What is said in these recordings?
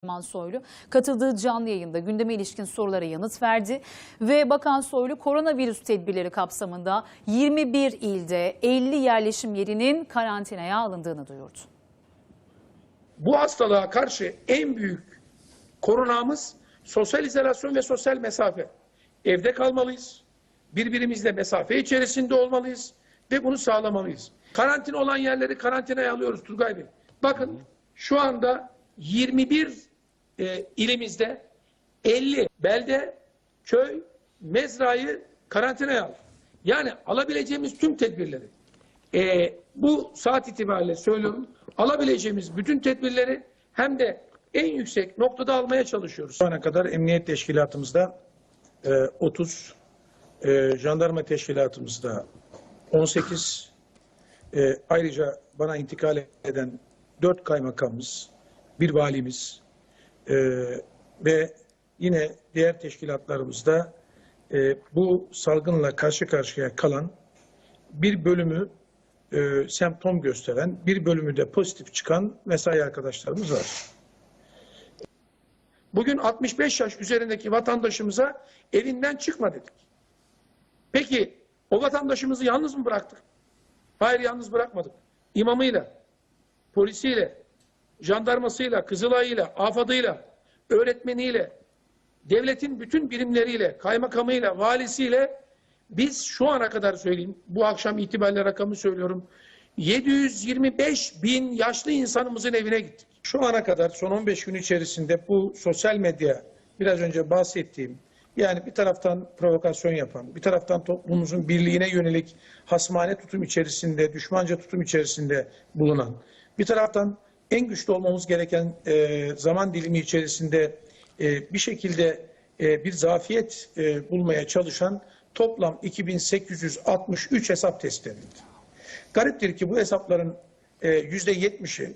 Süleyman Soylu katıldığı canlı yayında gündeme ilişkin sorulara yanıt verdi ve Bakan Soylu koronavirüs tedbirleri kapsamında 21 ilde 50 yerleşim yerinin karantinaya alındığını duyurdu. Bu hastalığa karşı en büyük korunağımız sosyal izolasyon ve sosyal mesafe. Evde kalmalıyız. Birbirimizle mesafe içerisinde olmalıyız ve bunu sağlamalıyız. Karantina olan yerleri karantinaya alıyoruz Turgay Bey. Bakın şu anda 21 e, ilimizde 50 belde, köy, mezrayı karantinaya al. Yani alabileceğimiz tüm tedbirleri e, bu saat itibariyle söylüyorum alabileceğimiz bütün tedbirleri hem de en yüksek noktada almaya çalışıyoruz. Şu ana kadar emniyet teşkilatımızda e, 30, e, jandarma teşkilatımızda 18, e, ayrıca bana intikal eden 4 kaymakamımız, bir valimiz e, ve yine diğer teşkilatlarımızda e, bu salgınla karşı karşıya kalan bir bölümü e, semptom gösteren, bir bölümü de pozitif çıkan mesai arkadaşlarımız var. Bugün 65 yaş üzerindeki vatandaşımıza evinden çıkma dedik. Peki o vatandaşımızı yalnız mı bıraktık? Hayır yalnız bırakmadık. İmamıyla, polisiyle, jandarmasıyla, Kızılay'ıyla, AFAD'ıyla, öğretmeniyle, devletin bütün birimleriyle, kaymakamıyla, valisiyle biz şu ana kadar söyleyeyim, bu akşam itibariyle rakamı söylüyorum, 725 bin yaşlı insanımızın evine gittik. Şu ana kadar son 15 gün içerisinde bu sosyal medya biraz önce bahsettiğim yani bir taraftan provokasyon yapan, bir taraftan toplumumuzun birliğine yönelik hasmane tutum içerisinde, düşmanca tutum içerisinde bulunan, bir taraftan en güçlü olmamız gereken e, zaman dilimi içerisinde e, bir şekilde e, bir zafiyet e, bulmaya çalışan toplam 2863 hesap tespit edildi. Gariptir ki bu hesapların e, yüzde yetmişi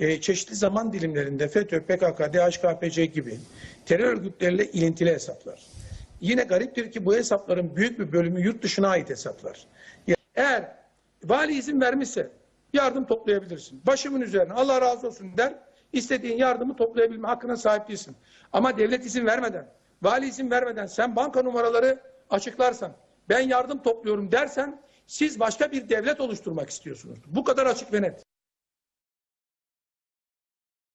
e, çeşitli zaman dilimlerinde FETÖ, PKK, DHKPC gibi terör örgütleriyle ilintili hesaplar. Yine gariptir ki bu hesapların büyük bir bölümü yurt dışına ait hesaplar. Eğer vali izin vermişse yardım toplayabilirsin. Başımın üzerine Allah razı olsun der. istediğin yardımı toplayabilme hakkına sahip değilsin. Ama devlet izin vermeden, vali izin vermeden sen banka numaraları açıklarsan, ben yardım topluyorum dersen siz başka bir devlet oluşturmak istiyorsunuz. Bu kadar açık ve net.